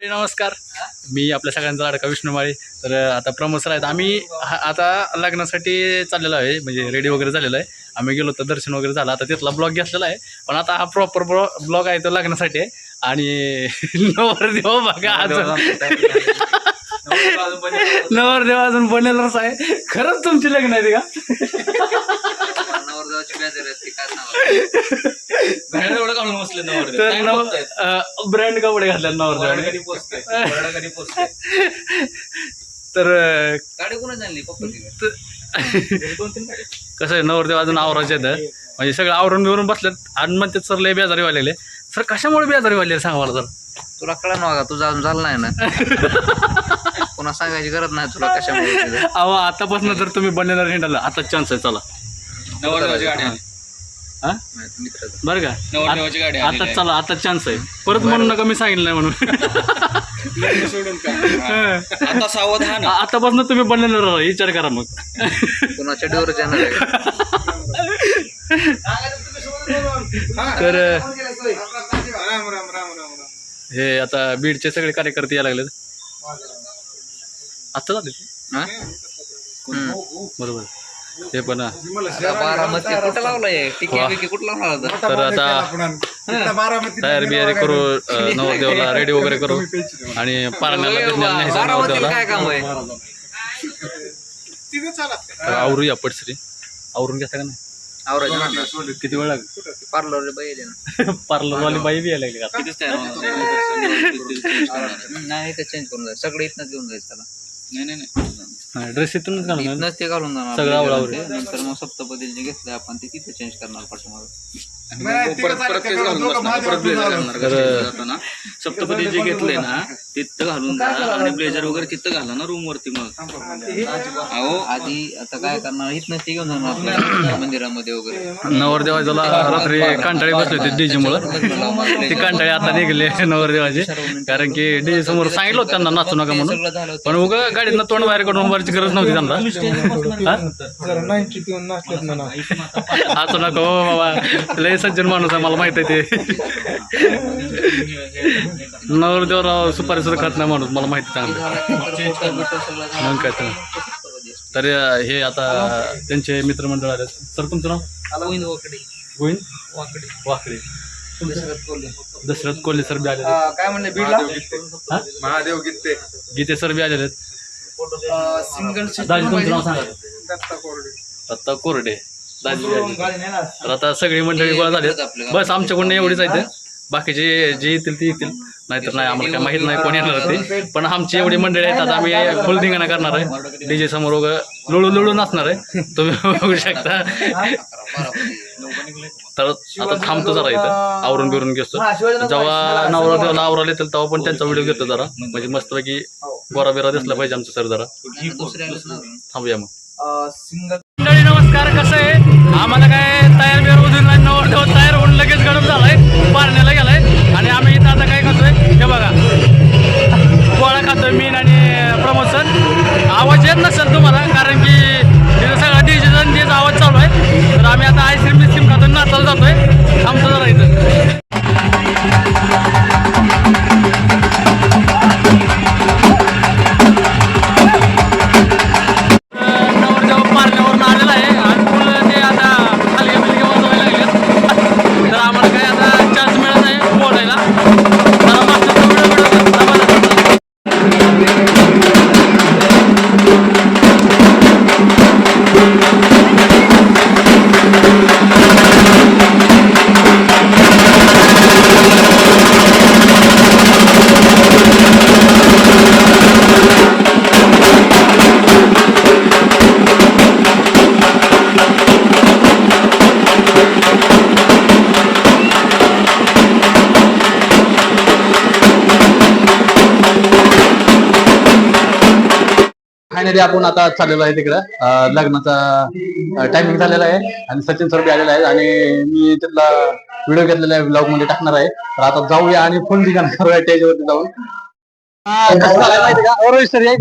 नमस्कार. मी आपल्या सगळ्यांचा लाडका विष्णुमाळी तर अ, आता प्रमोद सर आहेत. आम्ही आता लग्नासाठी चाललेलो आहे. म्हणजे रेडी वगैरे झालेलो आहे. आम्ही गेलो तर दर्शन वगैरे झालं. आता तिथला ब्लॉग घेतलेला आहे. पण आता हा प्रॉपर ब्लॉग आहे तो लग्नासाठी. आहे आणि नवरदेव बघा नवरदेव अजून बनेलच आहे. खरंच तुमची लग्न आहे ते का? नवरदेवाची बेजार. एवढं बसले. तर नव? ब्रँड कपडे घातले नवरदेवाने. कधी तर अ, गाडी कोणाच आणली? पप्पाची गाडी. त- कसं आहे नवरदेव अजून आवरायचे आहेत म्हणजे सगळं आवरून बिवरून बसलेत. आणि म्हणतात सर लय बेजारी वालेले सर कशामुळे बेजारी वाले सांगा मला सर? तुला कळलं ना तुझा अजून झालं नाही ना? कोणा सांगायची गरज नाही तुला कशामुळे. अहो आतापासून जर तुम्ही बनलेला हिंडाला आता चान्स आहे चला. नवरदेवाची गाडी आली. हा? माहिती मित्राचं. बरं का? नवरदेवाची गाडी आलेली आता. चला आता चान्स आहे. परत म्हणू नका मी सांगितलं नाही म्हणून. आता सावधान आतापासून तुम्ही बनलेला राहा विचार करा मग. कोणाच्या डोर जाणार आहे? तर हे आता बीडचे सगळे कार्यकर्ते यायला लागलेत. आता झाले. हा? हम्म. बरोबर. ते पण. आता बारामती कुठं लावलाय टिकी बिकी कुठं लावला होता तर आता तयार बियारी करू अ, नवरदेवाला रेडी वगैरे करू आणि पारण्याला काय काम आहे? आवरूया पटसरी आवरून घेता का नाही? आवरायचं. किती वेळ लागेल? पार्लरला बाई आहे ना. पार्लरवाली बाई बी यायला लागली? तयार होणार? हम्म, नाही ते चेंज करून जायचं सगळं इथनंच घेऊन जायचं त्याला. नाही नाही नाही. हा, ड्रेस इथूनच घालून इथनंच ते घालून जाणार. सगळं आवरावर. नंतर मग सप्तपदी जे घेतलंय आपण ते तिथे चेंज करणार पाठीमागं. आणि मग परत परत तेच घालून बसणार परत ब्लेझर घालणार का? स्टेजला जाताना? सप्तपदी जे घेतले ना तिथं घालून जा. आणि ब्लेझर वगैरे तिथं घाला ना रूम वरती मग. अहो आधी आता काय करणार? इथनं ते घेऊन जाणार आपल्याला. मंदिरामध्ये वगैरे. नवरदेवाला रात्री कांटाळी बसले होते डीजे मुळे. ते कांटाळे आता निघले नवरदेवाचे. कारण की डीजे समोर सांगितलं होतं त्यांना नाचू नका म्हणून. पण उगा गाडीतनं तोंड बाहेर काढून उभारची गरज नव्हती त्यांना. हा? असं नको हो बाबा. लय सज्जन माणूस आहे मला माहीत आहे ते. नवरदेवराव सुपारी सुद्धा खात नाही माणूस मला माहिती चांगलं. मग काय तर. तर हे आता त्यांचे मित्रमंडळ आले सर तुमचं नाव? गोविंद वाकडे. गोविंद? वाकडे. वाकडे. दशरथ कोल्हे. सर बी आलेले अं, काय म्हणले बीडला? महादेव गीते गीते सर बी आलेले आहेत. सिंगल दत्ता कोरडे. बी आलेले. तर आता सगळी मंडळी गोळा झाली बस आमच्याकडून एवढीच आहे बाकीचे जे येतील ते येतील. नाहीतर नाही आम्हाला काय माहीत नाही कोण येणार ते. पण आमची एवढी मंडळी आहेत आता आम्ही फुल धिंगाणा करणार आहे. डीजे समोर वगैरे लुळू लुळू नाचणार आहे. तुम्ही बघू शकता. तर आता थांबतो जरा इथं. आवरून बिरून घेतो. जेव्हा नवरा देवाला आवराला येतील तेव्हा पण त्यांचा व्हिडिओ घेतो जरा. म्हणजे मस्तपैकी गोरा बिरा दिसला पाहिजे आमचं सर जरा. थांबूया मग. कसं आहे. आम्हाला काय तयार बियार उधून नाही नवरदेव तयार होऊन लगेच गरम झालाय पारण्याला गेलाय. आणि आम्ही इथं आता काय खातोय? हे बघा. गोळा खातोय मीन आणि प्रमोशन आवाज येत नसेल तुम्हाला कारण की फायनली आपण आता चाललेलो आहे तिकडं. लग्नाचा टायमिंग झालेला आहे. आणि सचिन सर बी आलेला आहे आणि मी तिथला व्हिडिओ घेतलेला आहे ब्लॉगमध्ये टाकणार आहे. तर आता जाऊया आणि फुल ठिकाण करूया स्टेजवरती जाऊन. ओरवेश सर हे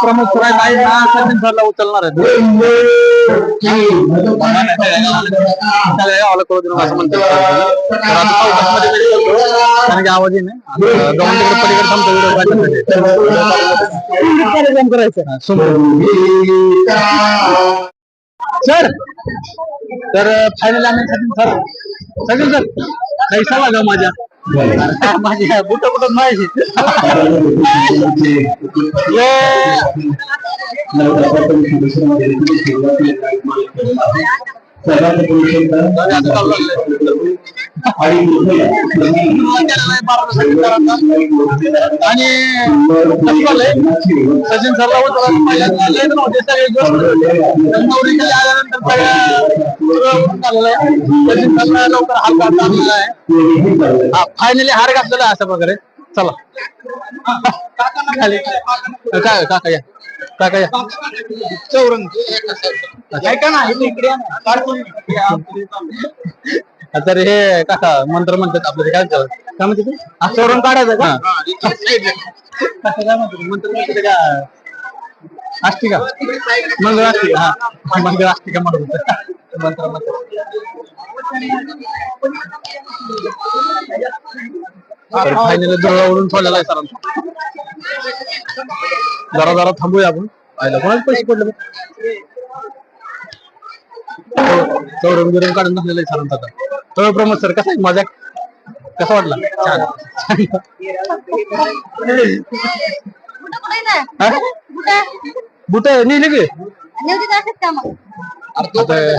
प्रमुख नाही ना सचिन सरला उचलणार आहेत. असं म्हणतात कारण की आवाज येईल गव्हर्न पलीकडे थांबतो सर तर फायनल आम्ही सचिन सर. सचिन सर काही लागा माझ्या. माझ्या माझी बुट बुट माझी आणि कसं आणि सचिन सरला होते सगळे नवरी आल्यानंतर सचिन सरला लवकर हार घातला आहे. हा फायनली हार घातलेला असं वगैरे चला. खाली काय काका या. काका या. चौरंग. ऐका ना इकडे तर हे काका मंत्र म्हणतात आपलं ते काय म्हणतात? काय म्हणते ते? हा, चौरंग काढायचं का? काय म्हणतात? मंत्र म्हणतात ते का? हा. मंगळ अस्तिका म्हणत होतं. मंत्र फायनल जवळवरून ठेवलेला आहे सरांचा. जरा जरा थांबूया आपण. पाहिलं कोणाचे पैसे पडले बघ. चौरंग बिरंग काढून टाकलेलं आहे सरांचा आता. प्रमोद सर कसा आहे? मजा कसा वाटला? छान. हा? बुट नेली की आता काय?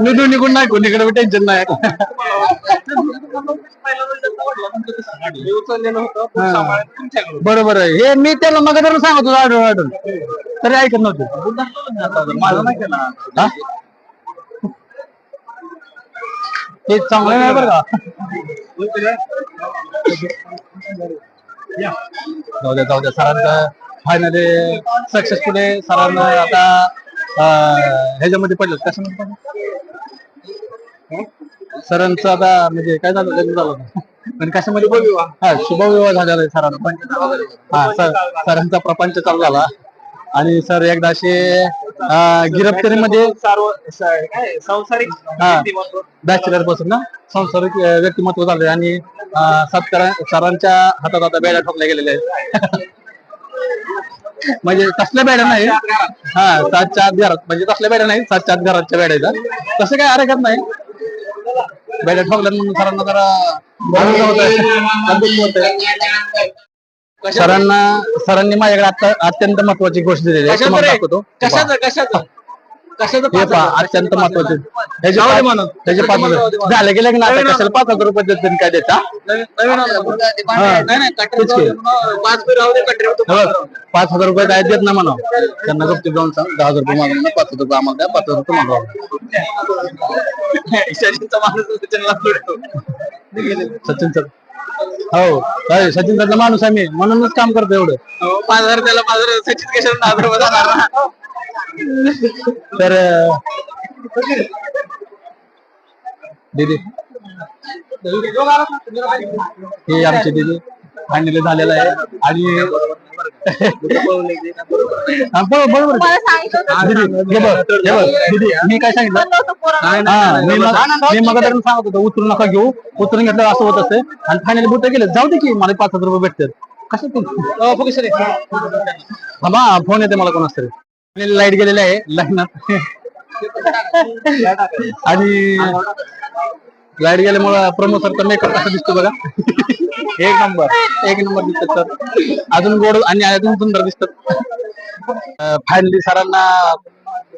निघून निघून नाही कोणीकडे टेन्शन नाही. हा. बरोबर आहे. हे मी त्याला मग जर सांगत होतो आढळून आढळून. तरी ऐकत नव्हते. माझं नाही केला. हा? हे चांगलं नाही बरं का? जाऊ द्या जाऊ द्या सरांचं फायनली सक्सेसफुली सरांना आता अं, ह्याच्यामध्ये पडलं. कशामध्ये पडलं? सरांचं आता म्हणजे काय झालं? लग्न झालं होतं. पण कशामध्ये? हा शुभविवाह झालेला आहे सरांचा हा सर सरांचा प्रपंच चालू झाला. आणि सर एकदा असे गिरफ्तारीमध्ये संसारिक हा. बॅचलरपासून ना? संसारिक व्यक्तिमत्व झाले आणि सत्कारा सरांच्या हातात आता बेड्या ठोकल्या गेलेल्या आहेत. म्हणजे तसल्या बेड्या नाही. हा सातच्या आत घरात. म्हणजे तसल्या बेड्या नाही सातच्या आत घराच्या बेड्या तसं काय हरकत नाही. बेड्या ठोकल्या म्हणून सरांना जरा सरांना सरांनी माझ्याकडे आता अत्यंत महत्वाची गोष्ट दिलेली आहे. तुम्हाला दाखवतो. कशाचं कशाचं? कशाचं हे पहा अत्यंत महत्त्वाचे पाच पाच हजार झाले गेले की ना आता? कशाला पाच हजार रुपये देतात काय देता? नवीन आणलं. हा. नाही नाही कटरी तेच की. पाच फिर राहू दे कटरी बघ, पाच हजार रुपये काय देत ना म्हणा. त्यांना गप्ती जाऊन सांग. दहा हजार रुपये मागून ना पाच हजार रुपये आम्हाला द्या पाच हजार रुपये मागवा शशींचा माणूस. सचिन सर. हो. काय सचिन सरचा माणूस आहे मी. म्हणूनच काम करतो एवढं. हो, पाच हजार त्याला हजार. सचिन कशाला जाणार? ना? तर दीदी. हे आमचे दीदी. फायनली झालेलं आहे. आणि बरोबर हा, हे हे मी काय सांगितलं? हा, मी मग- सांगत होतो उतरू नका घेऊ. उतरून घेतलं असं होत असते आणि फायनली बुट गेले. जाऊ दे की मला पाच हजार रुपये भेटतात कसं ते? थांबा फोन येते मला कोणाच तरी. लाइट गेलेली आहे. लग्नात आणि लाइट गेल्यामुळे प्रमोद सरचा मेकअप कसा दिसतो बघा. एक नंबर एक नंबर दिसतात सर. अजून गोड आणि अजून सुंदर दिसतात. फायनली सरांना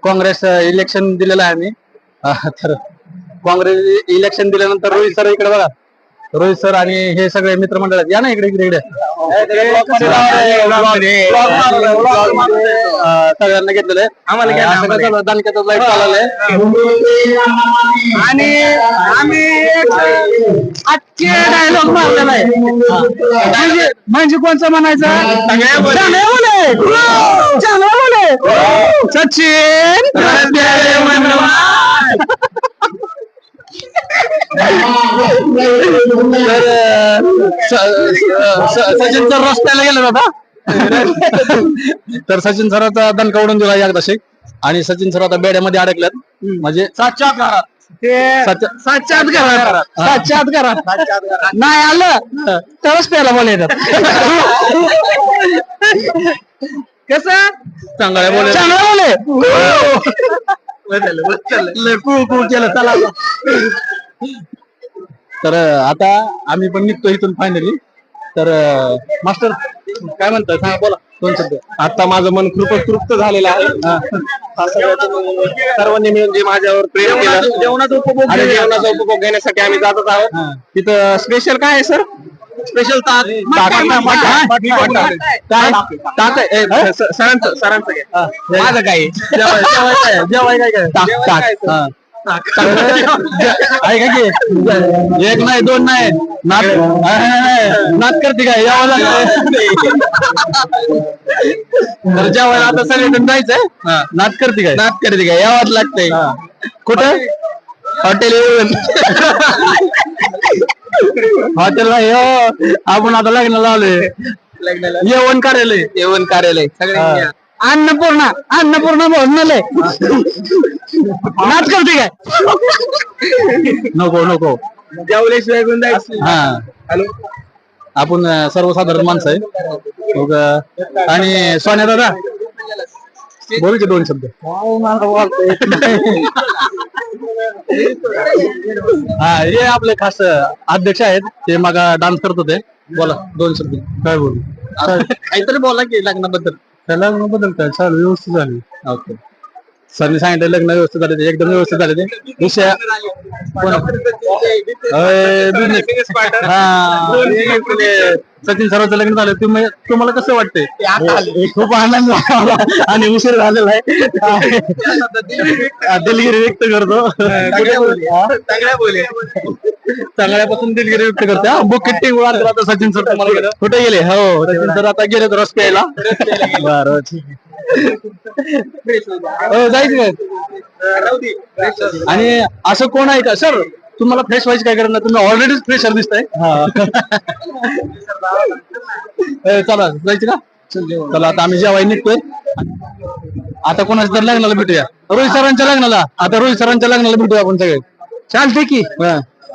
काँग्रेस इलेक्शन दिलेलं आहे आम्ही तर काँग्रेस इलेक्शन दिल्यानंतर रोहित सर इकडे बघा. रोहित सर आणि हे सगळे मित्रमंडळ आहेत या ना इकडे इकडे इकडे. सगळ्यांना घेतलेलं आहे. आम्हाला दानक्याचा लाइट चालवलाय आणि आम्ही आजचे डायलॉग मारलेला आहे. म्हणजे म्हणजे कोणचं म्हणायचं? बोले सचिन. तर सचिन सर रस्त्याला गेले होता तर सचिन सराचा दणका उडून दिला एकदा शेक आणि सचिन सर आता बेड्यामध्ये अडकल्यात. म्हणजे सातच्या घरात. सातच्यात घरात. सातच्यात घरात. नाही आलं. तरच प्यायला बोल येतात कस? चांगलं बोले चांगलं बोले केलं चला. तर आता आम्ही पण निघतो इथून फायनली तर मास्टर काय म्हणताय? सांगा बोला. दोन शब्द. आता माझं मन खूपच तृप्त झालेलं आहे. हा. सगळ्याचं मग सर्वांनी मिळून जे माझ्यावर प्रेम केलं जेवणाचा उपभोग आणि जेवणाचा उपभोग घेण्यासाठी आम्ही जातच आहोत. तिथं स्पेशल काय आहे सर स्पेशल ताक ताक सरांचं सरांचं घ्या. माझं काय? जेवाय काय काय ताक का एक नाही दोन नाही. नात नात करते काय? यावं लागतंय तर जेवायला आता सगळीकडे जायचंय. नात करते काय? नात करते काय? यावंच लागतंय. कुठं? हॉटेल येऊन हॉटेल नाही हो. आपण आता लग्न लावले जेवण कार्यालय. जेवण कार्यालय. सगळे अन्नपूर्णा अन्नपूर्णा भोजनालय नाच करते काय? नको नको. जेवल्याशिवाय जायचं? हा. हॅलो? आपण सर्वसाधारण माणसं आहे. मग आणि सोन्या दादा? बोल की दोन शब्द. हा हे आपले खास अध्यक्ष आहेत. ते मग डान्स करत होते. बोला दोन शब्द. काय बोलू? काहीतरी बोला की लग्नाबद्दल. त्या लग्नाबद्दल काय? चालू व्यवस्थित झाली ओके. सरने सांगितलं लग्न व्यवस्थित झाले ते एकदम व्यवस्थित झाले ते. विषय. हा. सचिन सरांचं लग्न झालं तुम्ही तुम्हाला कसं वाटतंय? खूप आनंद झाला आणि उशीर झालेला आहे. दिलगिरी व्यक्त करतो? चांगल्यापासून दिलगिरी व्यक्त करते. हा टिंग आता सचिन सर तुम्हाला. कुठे गेले? हो सचिन सर आता गेले रस प्यायला बरं ठीक आहे. हो जायचं काय आणि असं कोण आहे का? सर तुम्हाला फ्रेश व्हायची काय नाही तुम्ही ऑलरेडी फ्रेशर दिसताय. चला जायचं का? चला आता आम्ही जेवाय निघतोय. आता कोणाच्या तर लग्नाला भेटूया. रोहित सरांच्या लग्नाला. आता रोहित सरांच्या लग्नाला भेटूया आपण सगळे. चालते की.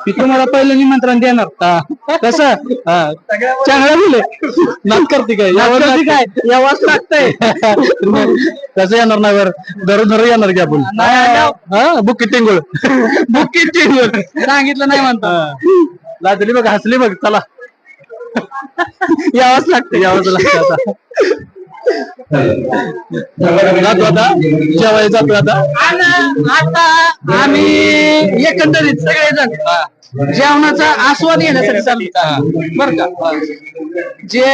मी तुम्हाला पहिलं निमंत्रण देणार. हा. कसं? हा. चांगलं बोले नाच करते काय? यावर काय? यावाच लागतंय. कसं येणार नाही वर? दररोज दररोज येणार की आपण? हा बुकी टिंगुळ. बुकी टिंगुळ. सांगितलं नाही म्हणतो. लाजली बघ हसली बघ चला. यावंच लागतं यावंच लागतं आता. जातो आता? जेवाय जातो आता? आता आम्ही एकंदरीत सगळेजण जेवणाचा आस्वाद घेण्यासाठी चाललो बर का? जे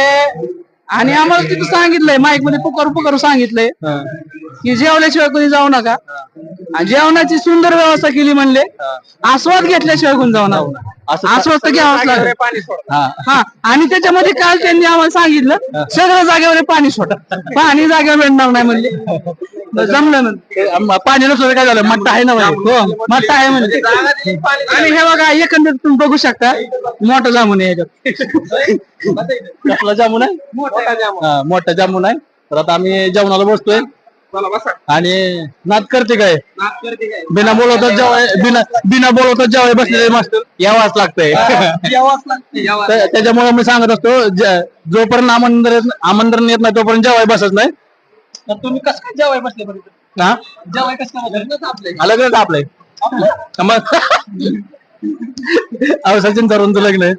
आणि आम्हाला तिथं सांगितलंय माईकमध्ये पुकारू पुकारू सांगितलंय की जेवल्याशिवाय कोणी जाऊ नका. आणि जेवणाची सुंदर व्यवस्था केली म्हणले. आस्वाद घेतल्याशिवाय कोणी जाऊ नका. तर घ्यावाच लागेल. हा. आणि त्याच्यामध्ये काल त्यांनी आम्हाला सांगितलं सगळ्या जागेवर पाणी सोडा. पाणी जागेवर भेटणार नाही म्हणले. जमलं पाणी नसलं काय झालं? मट्टा आहे ना म्हणे. हो मट्टा आहे म्हणजे. आणि हे बघा एकंदरीत तुम्ही बघू शकता मोठा जामून आहे याच्यात. कसला जामून आहे? मोठा जामून आहे. तर आता आम्ही जेवणाला बसतोय. आणि नाद करते काय? बिना बोलवता जेवाय बिना बिना बोलवता जेवाय बसलेले मास्टर यावाच लागतंय. त्या- त्याच्यामुळे मी सांगत असतो जोपर्यंत आमंत्रण आमंत्रण येत नाही तोपर्यंत जेवाय बसत नाही. तुम्ही कसं काय जेवाय बसले बरं हा? जेवाय कसं आपलंय मग अहो सचिन सरांचं लग्न आहे.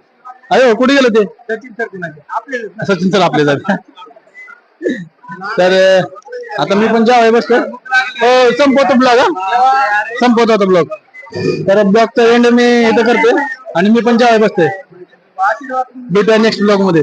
अयो कुठे गेलं ते? सचिन सर आपले जात. तर आता मी पण जेवाय बसतो हो संपवतो ब्लॉग हा. संपवतो आता ब्लॉग तर ब्लॉगचा एंड मी इथं करतोय आणि मी पण जेवाय बसतोय. भेटूया नेक्स्ट ब्लॉगमध्ये.